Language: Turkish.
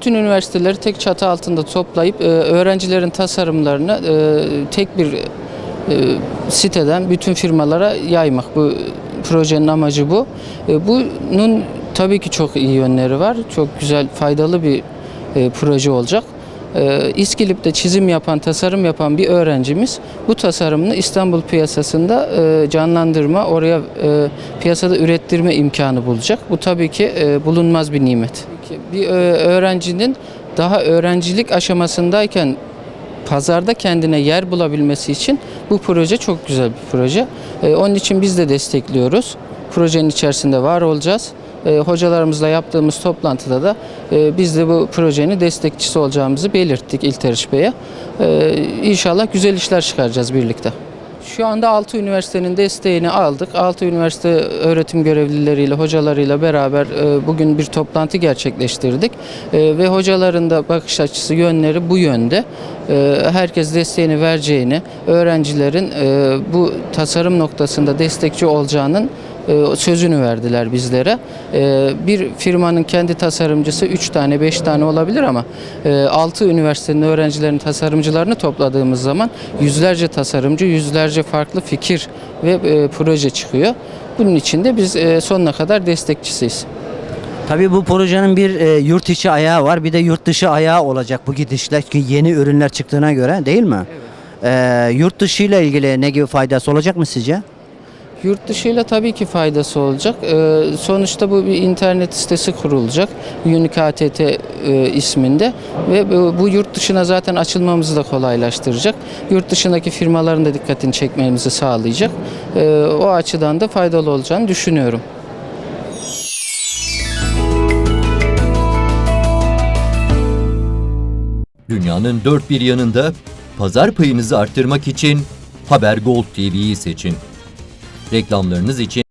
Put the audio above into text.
bütün üniversiteleri tek çatı altında toplayıp e, öğrencilerin tasarımlarını e, tek bir e, siteden bütün firmalara yaymak. Bu projenin amacı bu. Bunun tabii ki çok iyi yönleri var. Çok güzel, faydalı bir proje olacak. İskilip'te çizim yapan, tasarım yapan bir öğrencimiz bu tasarımını İstanbul piyasasında canlandırma, oraya piyasada ürettirme imkanı bulacak. Bu tabii ki bulunmaz bir nimet. Bir e, öğrencinin daha öğrencilik aşamasındayken pazarda kendine yer bulabilmesi için bu proje çok güzel bir proje. E, onun için biz de destekliyoruz. Projenin içerisinde var olacağız. E, hocalarımızla yaptığımız toplantıda da e, biz de bu projenin destekçisi olacağımızı belirttik İlteriş Bey'e. E, inşallah güzel işler çıkaracağız birlikte. Şu anda 6 üniversitenin desteğini aldık. 6 üniversite öğretim görevlileriyle, hocalarıyla beraber e, bugün bir toplantı gerçekleştirdik. E, ve hocaların da bakış açısı, yönleri bu yönde. E, herkes desteğini vereceğini, öğrencilerin bu tasarım noktasında destekçi olacağının sözünü verdiler bizlere. E, Bir firmanın kendi tasarımcısı 3 tane 5 tane olabilir ama 6 üniversitenin öğrencilerin tasarımcılarını topladığımız zaman yüzlerce tasarımcı, yüzlerce farklı fikir ve e, proje çıkıyor. Bunun için de biz e, sonuna kadar destekçisiyiz. Tabii bu projenin bir e, yurt içi ayağı var, bir de yurt dışı ayağı olacak bu gidişle ki yeni ürünler çıktığına göre değil mi? E, yurt dışı ile ilgili ne gibi faydası olacak mı sizce? Yurt dışıyla tabii ki faydası olacak. Ee, sonuçta bu bir internet sitesi kurulacak. Unique ATT isminde ve bu, bu yurt dışına zaten açılmamızı da kolaylaştıracak. Yurt dışındaki firmaların da dikkatini çekmemizi sağlayacak. Ee, o açıdan da faydalı olacağını düşünüyorum. Dünyanın dört bir yanında pazar payınızı arttırmak için Haber Gold TV'yi seçin. Reklamlarınız için